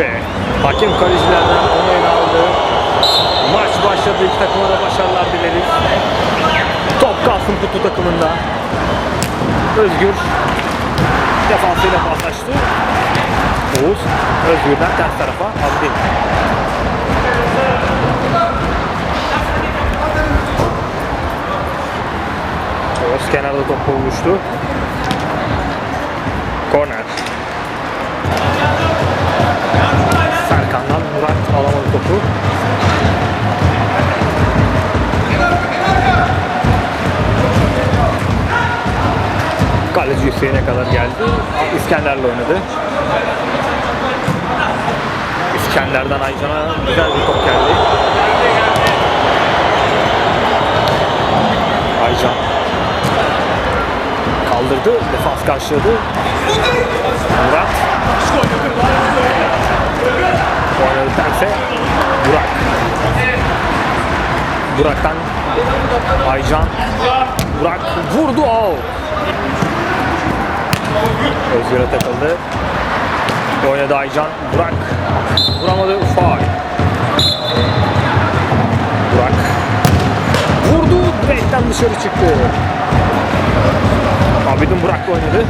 Ve hakem kalecilerden onayını aldı. Maç başladı. İki takıma da başarılar dileriz. Top kalsın kutu takımında. Özgür defansıyla paslaştı. Oğuz Özgür'den ters tarafa Abdi. Oğuz kenarda topla buluştu. Defans karşıladı. Murat oynadı terse Burak. Burak'tan Aycan Burak vurdu out. Özgür'e takıldı. Oynadı Aycan. Burak. Vuramadı. Faal. Burak. Vurdu. Direkten dışarı çıktı. Abidin Burak'la oynadı.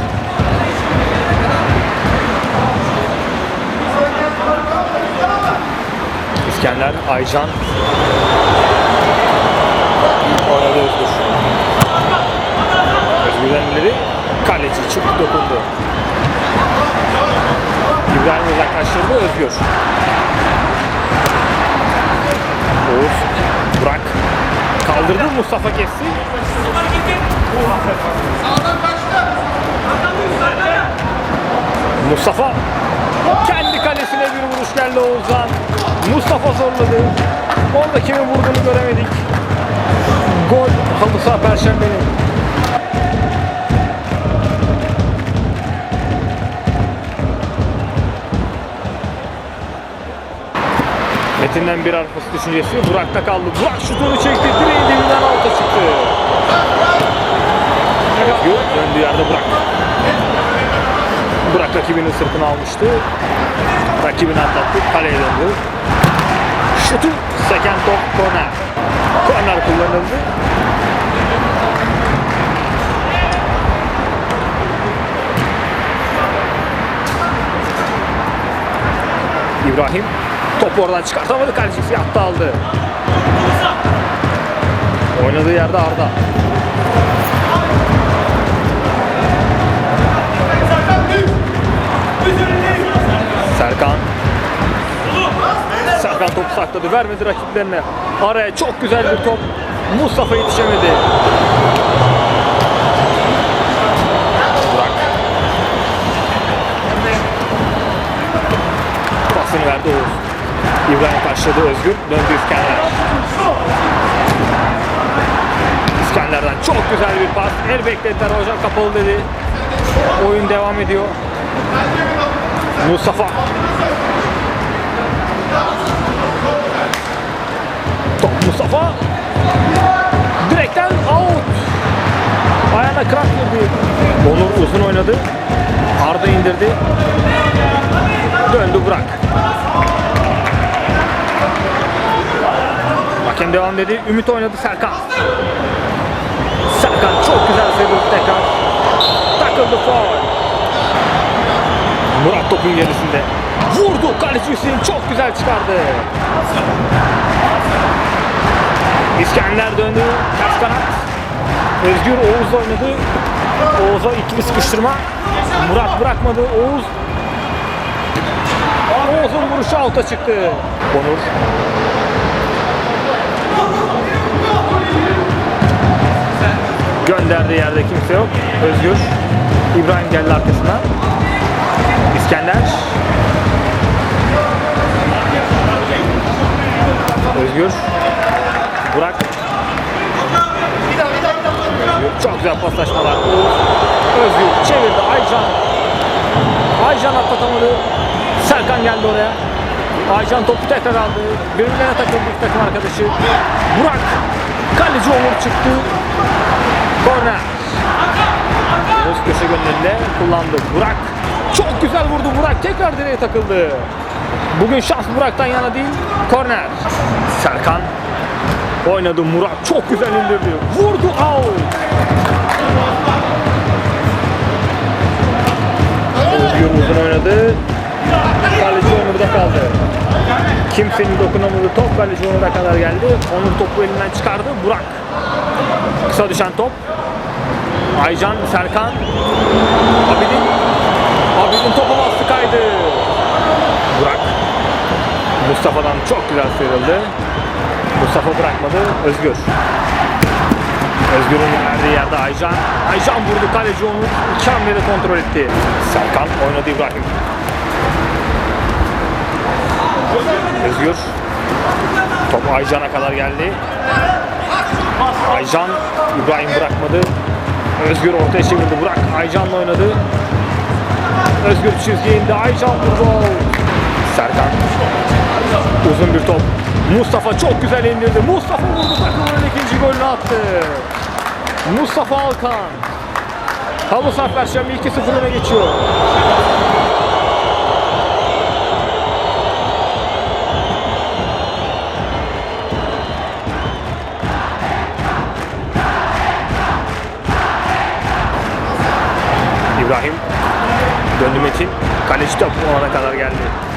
İskender, Aycan. Oynadı Özgür. Özgür'den ileri kaleci çıktı dokundu. İbrahim uzaklaştırdı Özgür. Oğuz, Burak kaldırdı Mustafa kesti. Mustafa kendi kalesine bir vuruş geldi Oğuz'dan. Mustafa zorladı. Orada kimin vurduğunu göremedik. Gol halı saha Perşembe'nin. Metin'den bir arpası düşüncesi Burak'ta kaldı. Burak şutunu çekti. Direğin dibinden alta çıktı. Döndüğü yerde Burak. Burak rakibinin sırtını almıştı. Rakibini atlattı. Kaleye döndü. Şutu seken top korner. Korner kullanıldı. İbrahim topu oradan çıkartamadı. Kalecisi yattı aldı. Oynadığı yerde Arda. Sakladı. Vermedi rakiplerine. Araya çok güzel bir top. Mustafa yetişemedi. Pasını verdi Oğuz. İbrahim karşıladı Özgür. Döndü İskender. İskender'den çok güzel bir pas. El beklediler. Hocam kapalı dedi. Oyun devam ediyor. Mustafa. Top Mustafa. Direkten out. Ayağına krak girdi. Onur uzun oynadı. Arda indirdi. Döndü Burak. Hakem devam dedi. Ümit oynadı Serkan. Serkan çok güzel sıyrıldı tekrar. Takıldı faul. Murat topun gerisinde. Vurdu. Kaleci Hüseyin çok güzel çıkardı. İskender döndü. Ters kanat. Özgür Oğuz oynadı. Oğuz'a ikili sıkıştırma. Murat bırakmadı. Oğuz Oğuz'un vuruşu alta çıktı. Onur. Gönderdiği yerde kimse yok. Özgür. İbrahim geldi arkasına. İskender. Özgür. Burak. Çok güzel paslaşmalar. Özgür çevirdi. Aycan. Aycan atlatamadı. Serkan geldi oraya. Aycan topu tekrar aldı. Birbirlerine takıldı iki takım arkadaşı. Burak. Kaleci Onur çıktı. Korner. Oğuz köşe gönderinde kullandı. Burak çok güzel vurdu Burak. Tekrar direğe takıldı. Bugün şans Burak'tan yana değil. Korner. Serkan oynadı. Murat çok güzel indirdi. Vurdu out. Uzun oynadı. Kaleci Onur'da kaldı. Kimsenin dokunamadığı top kaleci Onur'a kadar geldi. Onur topu elinden çıkardı. Burak. Kısa düşen top. Aycan, Serkan. Abidin. Abidin topu bastı kaydı. Burak. Mustafa'dan çok güzel sıyrıldı. Mustafa bırakmadı. Özgür. Özgür'ün verdiği yerde Aycan. Aycan vurdu kaleci onu iki hamlede kontrol etti. Serkan oynadı İbrahim. Özgür. Top Aycan'a kadar geldi. Aycan İbrahim bırakmadı. Özgür ortaya çevirdi. Burak Aycan'la oynadı. Özgür çizgiye indi. Aycan vurdu. Serkan. Uzun bir top. Mustafa çok güzel indirdi. Mustafa vurdu. Takımının ikinci golünü attı. Mustafa Alkan. Halı Perşembe 2-0 öne geçiyor. İbrahim döndü Metin. Kaleci top olana kadar geldi.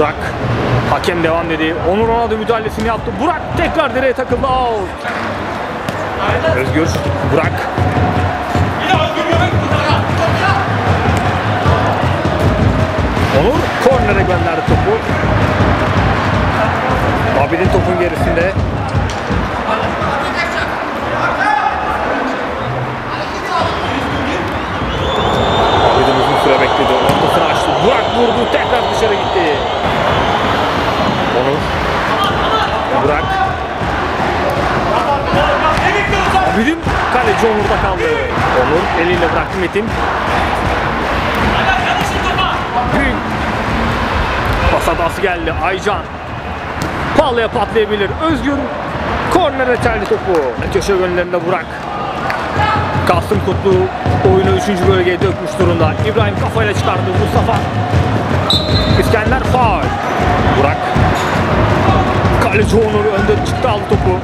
Burak hakem devam dedi. Onur ona da müdahalesini yaptı. Burak tekrar direğe takıldı. Out. Özgür, Burak. Onur kornere gönderdi topu. Abidin topun gerisinde. Abidin uzun süre bekledi. Ortasını açtı. Burak vurdu. Tekrar dışarı gitti. Onur. Burak. Abidin kaleci Onur'da kaldı. Onur eliyle bıraktı Metin. Büyük pas hatası geldi. Aycan. Pahalıya patlayabilir. Özgür kornere çeldi topu. Köşe gönderinde Burak. Kasım Kutlu oyunu 3. bölgeye dökmüş durumda. İbrahim kafayla çıkardı. Mustafa. İskender faul. Kaleci Onur önde çıktı aldı topu.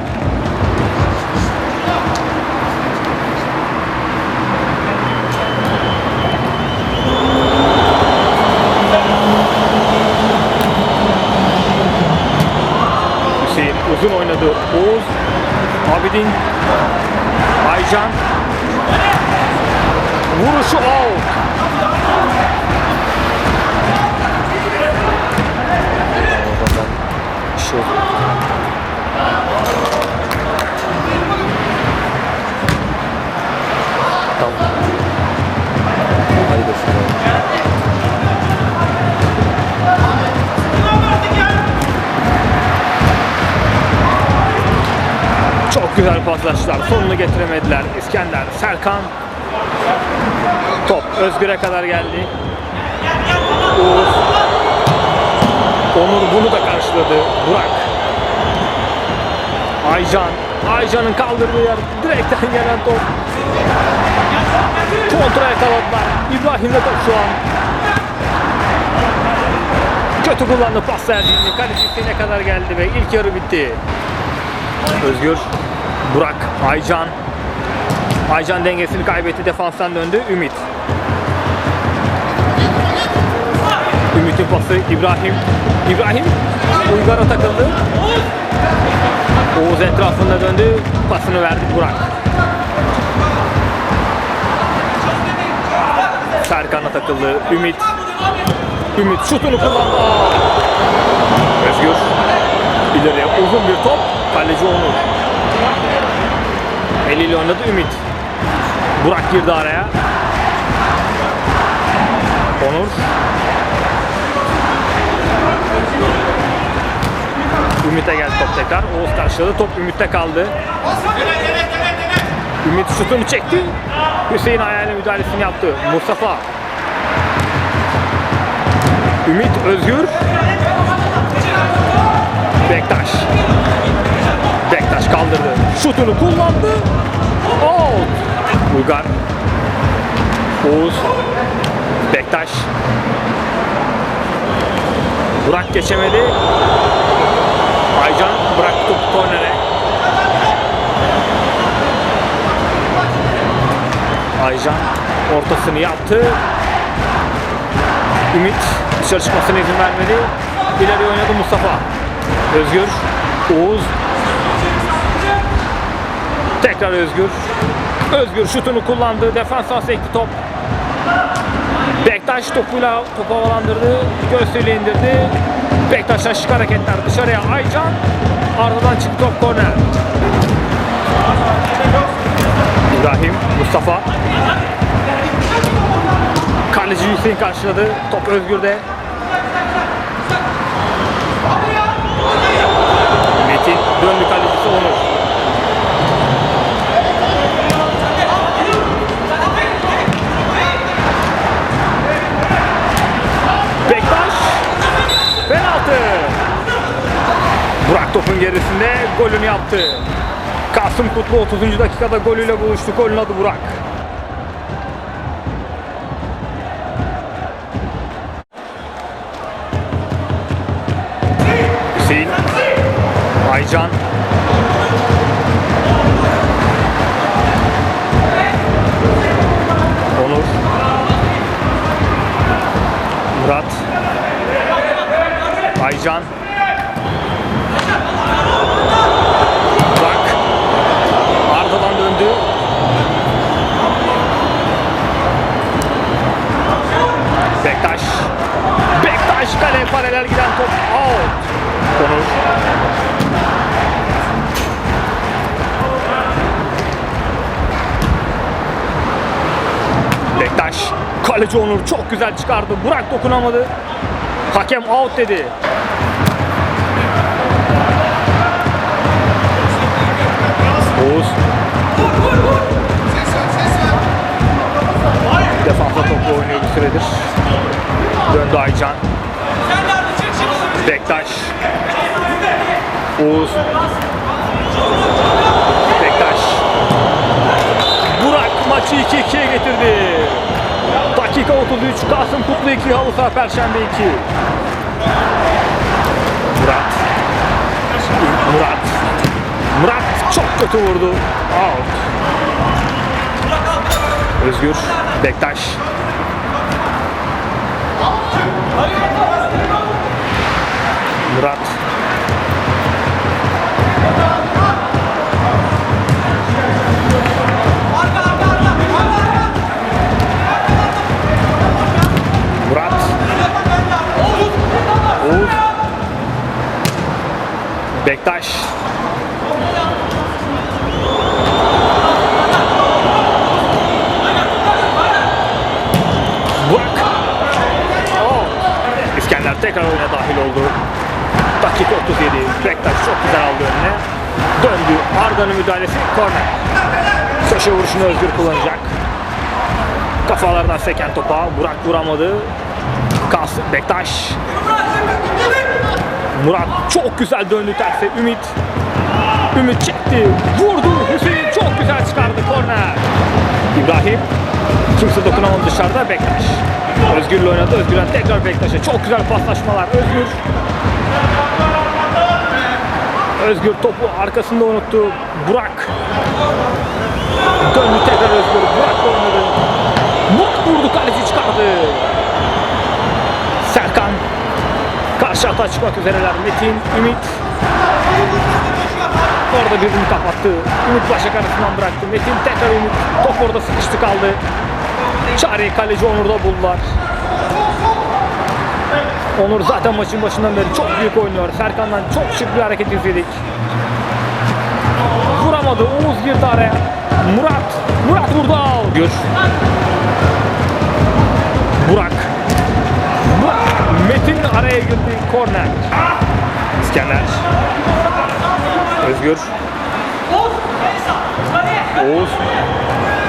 Hüseyin uzun oynadı. Oğuz, Abidin, Aycan. Vuruşu out. Güzel paslaştılar. Sonunu getiremediler. İskender, Serkan. Top Özgür'e kadar geldi. Uğur. Onur bunu da karşıladı. Burak. Aycan. Aycan'ın kaldırdığı yer direkten gelen top. Kontra yakaladılar. İbrahim'le top şu an. Kötü kullandı pas tercihini. Kaleci isteğine kadar geldi ve ilk yarı bitti. Özgür, Burak, Aycan. Aycan dengesini kaybetti. Defanstan döndü. Ümit. Ümit'in pası İbrahim. İbrahim Uygar'a takıldı. Oğuz etrafında döndü. Pasını verdi Burak. Serkan'a takıldı. Ümit. Ümit şutunu kullandı. Özgür. İleriye uzun bir top. Kaleci Onur. Eliyle oynadı Ümit. Burak girdi araya. Onur. Ümit'e geldi top tekrar. Oğuz karşıladı. Top Ümit'te kaldı. Ümit şutunu çekti. Hüseyin ayağıyla müdahalesini yaptı. Mustafa. Ümit Özgür. Bektaş. Bektaş kaldırdı. Şutunu kullandı. Out. Uygar. Oğuz. Bektaş. Burak geçemedi. Aycan bıraktı kornere. Aycan ortasını yaptı. Ümit dışarı çıkmasına izin vermedi. İleri oynadı Mustafa. Özgür. Oğuz. Tekrar Özgür. Özgür şutunu kullandı. Defansa sekti top. Bektaş topuyla topu havalandırdı. Göğsüyle indirdi. Bektaş'tan şık hareketler dışarıya Aycan. Ardından çıktı top korner. İbrahim, Mustafa. Kaleci Hüseyin karşıladı. Top Özgür'de. Yaptı. Kasım Kutlu 30. dakikada golüyle buluştu. Golün adı Burak. Hüseyin Aycan Onur Murat Aycan paralel giden top out Onur Bektaş Kaleci Onur çok güzel çıkardı. Burak dokunamadı. Hakem out dedi. Oğuz. Defansa toplu oynuyor bir süredir. Döndü Aycan. Bektaş. Oğuz. Bektaş. Burak maçı 2-2'ye getirdi. Dakika 33 Kasım Kutlu 2 Halı saha Perşembe 2 Murat Murat Murat çok kötü vurdu Out Özgür Bektaş Murat. Murat. Oğuz. Bektaş. Burak. Oh. İskender tekrar oyuna dahil oldu. Dakika 37. Bektaş çok güzel aldı önüne. Döndü. Arda'nın müdahalesi korner. Köşe vuruşunu Özgür kullanacak. Kafalardan seken topa Burak vuramadı. Kasım Bektaş. Murat çok güzel döndü terse. Ümit. Ümit çekti. Vurdu. Hüseyin çok güzel çıkardı korner. İbrahim. Kimse dokunamadı dışarıda Bektaş. Özgür'le oynadı. Özgür'den tekrar Bektaş'a. Çok güzel paslaşmalar. Özgür. Özgür topu arkasında unuttu. Burak. Döndü tekrar Özgür. Burak oynadı. Murat vurdu kaleci çıkardı. Serkan. Karşı ata çıkmak üzereler. Metin, Ümit. Orada birini kapattı. Ümit Başak arasından bıraktı. Metin tekrar Ümit. Top orada sıkıştı kaldı. Çareyi kaleci Onur'da buldular. Onur zaten maçın başından beri çok büyük oynuyor. Serkan'dan çok şık bir hareket izledik. Vuramadı. Oğuz girdi araya. Murat. Murat vurdu. Al. Gür. Burak. Burak. Metin araya girdi. Korner. İskender. Özgür. Oğuz.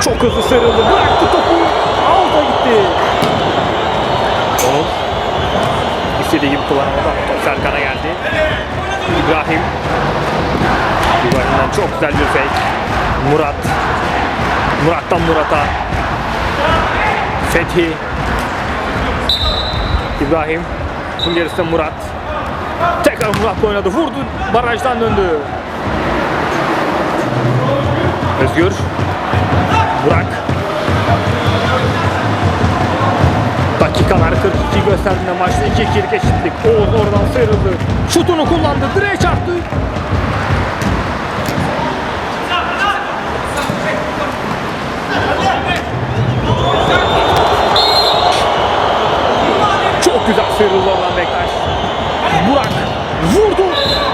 Çok hızlı sıyrıldı. Bıraktı topu. Alta gitti. Onur. İstediği gibi kullanamadı ama top Serkan'a geldi. İbrahim. İbrahim'den çok güzel bir fake. Murat. Murat'tan Murat'a. Fethi. İbrahim. Topun gerisinde Murat. Tekrar Murat oynadı. Vurdu. Barajdan döndü. Özgür. Burak. 42 gösterdiğinde maçta 2-2'lik eşitlik. Oğuz oradan sıyrıldı. Şutunu kullandı. Direğe çarptı. Çok güzel sıyrıldı oradan Bektaş. Burak vurdu.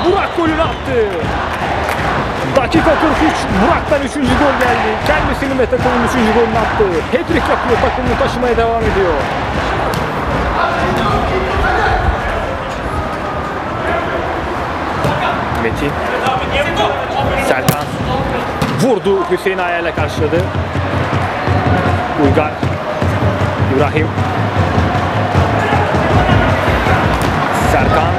Burak golünü attı. Dakika 43. Burak'tan 3. gol geldi. Kendisinin ve takımın 3. golünü attı. Hat-trick yapıyor. Takımını taşımaya devam ediyor. Metin. Serkan. Vurdu. Hüseyin ayağıyla karşıladı. Uygar. İbrahim. Serkan.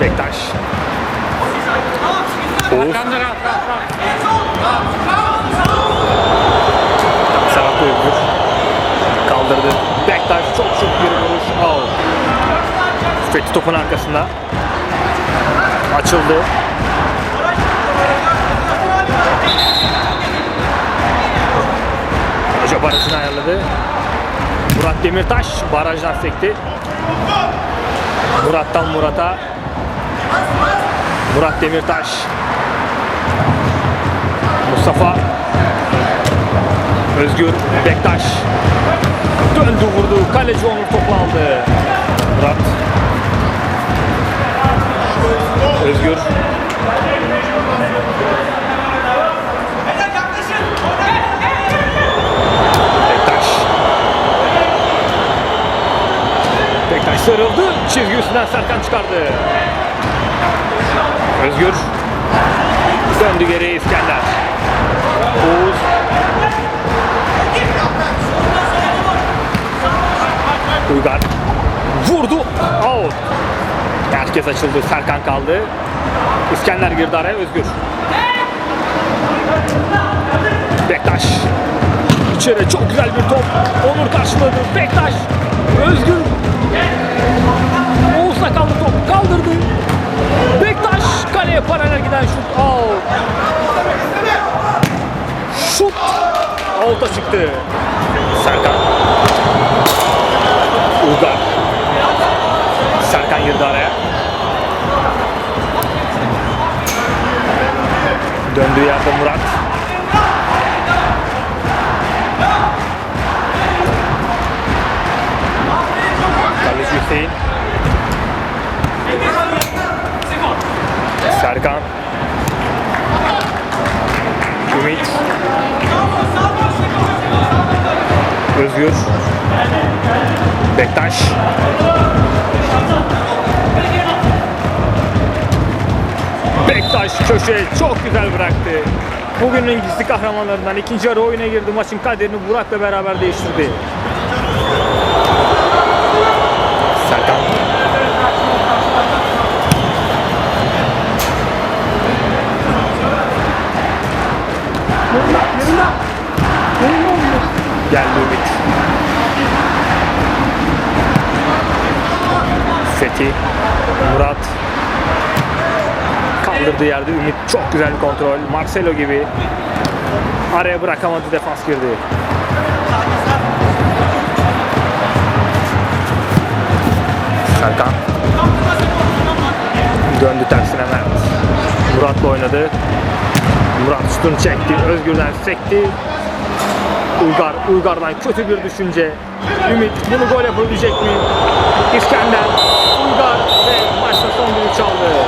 Bektaş. Oğuz. Serhat Özgür. Kaldırdı. Bektaş çok şık bir vuruş. Out. Fethi topun arkasında. Açıldı. Hoca barajını ayarladı. Murat Demirtaş barajdan sekti. Murat'tan Murat'a. Murat Demirtaş. Mustafa. Özgür Bektaş. Döndü vurdu. Kaleci Onur topu aldı. Murat. Özgür. Bektaş. Bektaş sarıldı. Çizgi üstünden Serkan çıkardı. Özgür. Döndü geriye İskender. Oğuz. Uygar. Vurdu. Out. Herkes açıldı. Serkan kaldı. İskender girdi araya. Özgür. Bektaş. İçeri çok güzel bir top. Onur karşıladı. Bektaş. Özgür. Oğuz'la kaldı top. Kaldırdı. Bektaş kaleye paralel giden şut. Out. Şut. Out'a çıktı. Serkan. Uygar. Döndüğü yerde Murat. Kaleci Hüseyin. Serkan. Ümit. Özgür. Bektaş. Bektaş köşeye çok güzel bıraktı. Bugünün gizli kahramanlarından ikinci yarı oyuna girdi. Maçın kaderini Burak'la beraber değiştirdi. Serkan. Geldi Ümit. Fethi, Murat. Kaldırdığı yerde Ümit çok güzel bir kontrol. Marcelo gibi. Araya bırakamadı defans girdi. Serkan. Döndü tersine Mert. Murat'la oynadı. Murat şutunu çekti. Özgür'den sekti. Uygar, Uygar'dan kötü bir düşünce. Ümit bunu gol yapabilecek mi? İskender, Uygar ve maçta son düdüğü çaldı.